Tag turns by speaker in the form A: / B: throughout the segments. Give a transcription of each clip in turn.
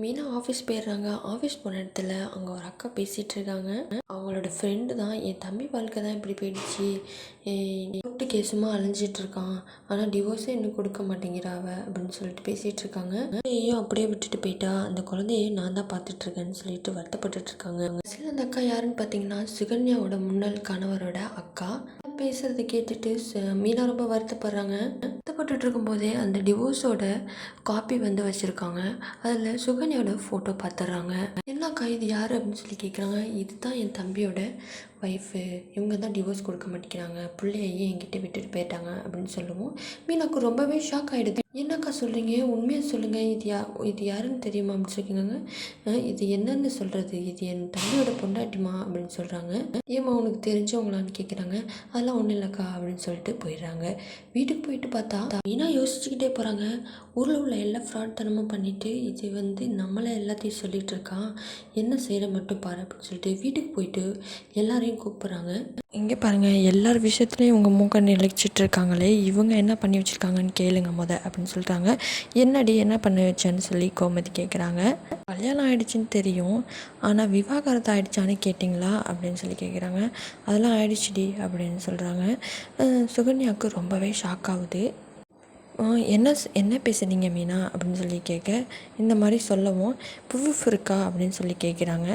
A: Meena office போயிடுறாங்க. Office போன இடத்துல அங்கே ஒரு அக்கா பேசிகிட்டு இருக்காங்க. அவங்களோட ஃப்ரெண்டு தான் என் தம்பி வாழ்க்கை தான் இப்படி போயிடுச்சு. கூட்டு கேஸுமா அலைஞ்சிட்ருக்கான் ஆனால் டிவோர்ஸே இன்னும் கொடுக்க மாட்டேங்கிறாவ அப்படின்னு சொல்லிட்டு பேசிகிட்டு இருக்காங்க. குழந்தையையும் அப்படியே விட்டுட்டு போயிட்டா. அந்த குழந்தைய நான் தான் பார்த்துட்ருக்கேன்னு சொல்லிட்டு வருத்தப்பட்டுட்டு இருக்காங்க. சில அந்த அக்கா யாருன்னு பார்த்தீங்கன்னா சுகன்யாவோட முன்னாள் கணவரோட அக்கா. பேசுறதை கேட்டுட்டு ச- மீனா ரொம்ப வருத்தப்படுறாங்க. வருத்தப்பட்டுட்டு இருக்கும்போதே அந்த டிவோர்ஸோட காப்பி வந்து வச்சுருக்காங்க. அதில் சுக சுகன்யாவோட ஃபோட்டோ பார்த்துட்றாங்க என்னக்கா இது யார் அப்படின்னு சொல்லி கேட்குறாங்க இதுதான் என் தம்பியோட ஒய்ஃபு இவங்க தான் டிவோர்ஸ் கொடுக்க மாட்டேங்கிறாங்க. பிள்ளையையும் என்கிட்ட விட்டுட்டு போயிட்டாங்க அப்படின்னு சொல்லுவோம். மீனாக்கு ரொம்பவே ஷாக் ஆகிடுது என்னக்கா சொல்கிறீங்க உண்மையாக சொல்லுங்கள் இது யா இது யாருன்னு தெரியுமா? அப்படின்னு சொல்லிக்கிறாங்க இது என்னன்னு சொல்கிறது இது என் தம்பியோட பொண்டாட்டிமா அப்படின்னு சொல்கிறாங்க ஏம்மா உனக்கு தெரிஞ்சவங்களான்னு கேட்குறாங்க அதெல்லாம் ஒன்றும் இல்லைக்கா அப்படின்னு சொல்லிட்டு போயிடுறாங்க. வீட்டுக்கு போயிட்டு பார்த்தா மீனா யோசிச்சுக்கிட்டே போகிறாங்க ஊரில் உள்ள எல்லா ஃப்ராட் தனமாக பண்ணிவிட்டு இது வந்து நம்மளை எல்லாத்தையும் சொல்லிகிட்டு இருக்கான் என்ன செய்கிற மட்டும் பாரு அப்படின்னு சொல்லிட்டு வீட்டுக்கு போயிட்டு எல்லாரையும் கூப்பிட்றாங்க. இங்கே பாருங்கள் எல்லார் விஷயத்துலையும் உங்கள் மூக்க நிலைச்சிட்டு இருக்காங்களே. இவங்க என்ன பண்ணி வச்சுருக்காங்கன்னு கேளுங்க முத அப்படின்னு சொல்லிட்டாங்க. என்னடி என்ன பண்ண வச்சேன்னு சொல்லி கோமதி கேட்குறாங்க கல்யாணம் ஆயிடுச்சுன்னு தெரியும். ஆனால் விவாகரத்து ஆயிடுச்சான்னு கேட்டிங்களா? அப்படின்னு சொல்லி கேட்குறாங்க அதெல்லாம் ஆயிடுச்சுடி அப்படின்னு சொல்கிறாங்க சுகன்யாவுக்கு ரொம்பவே ஷாக் ஆகுது. என்ன என்ன பேசுனீங்க மீனா? அப்படின்னு சொல்லி கேட்க இந்த மாதிரி சொல்லவும் ப்ரூஃப் இருக்கா? அப்படின்னு சொல்லி கேட்குறாங்க.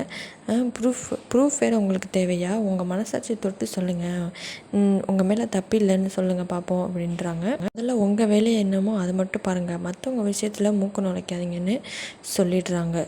A: ப்ரூஃப் ப்ரூஃப் வேறு உங்களுக்கு தேவையா? உங்கள் மனசாட்சி தொட்டு சொல்லுங்கள் உங்கள் மேலே தப்பு இல்லைன்னு சொல்லுங்கள் பார்ப்போம் அப்படின்றாங்க. அதில் உங்கள் வேலையை என்னமோ அதை மட்டும் பாருங்கள் மற்றவங்க விஷயத்தில் மூக்கு நுழைக்காதீங்கன்னு சொல்லிடுறாங்க.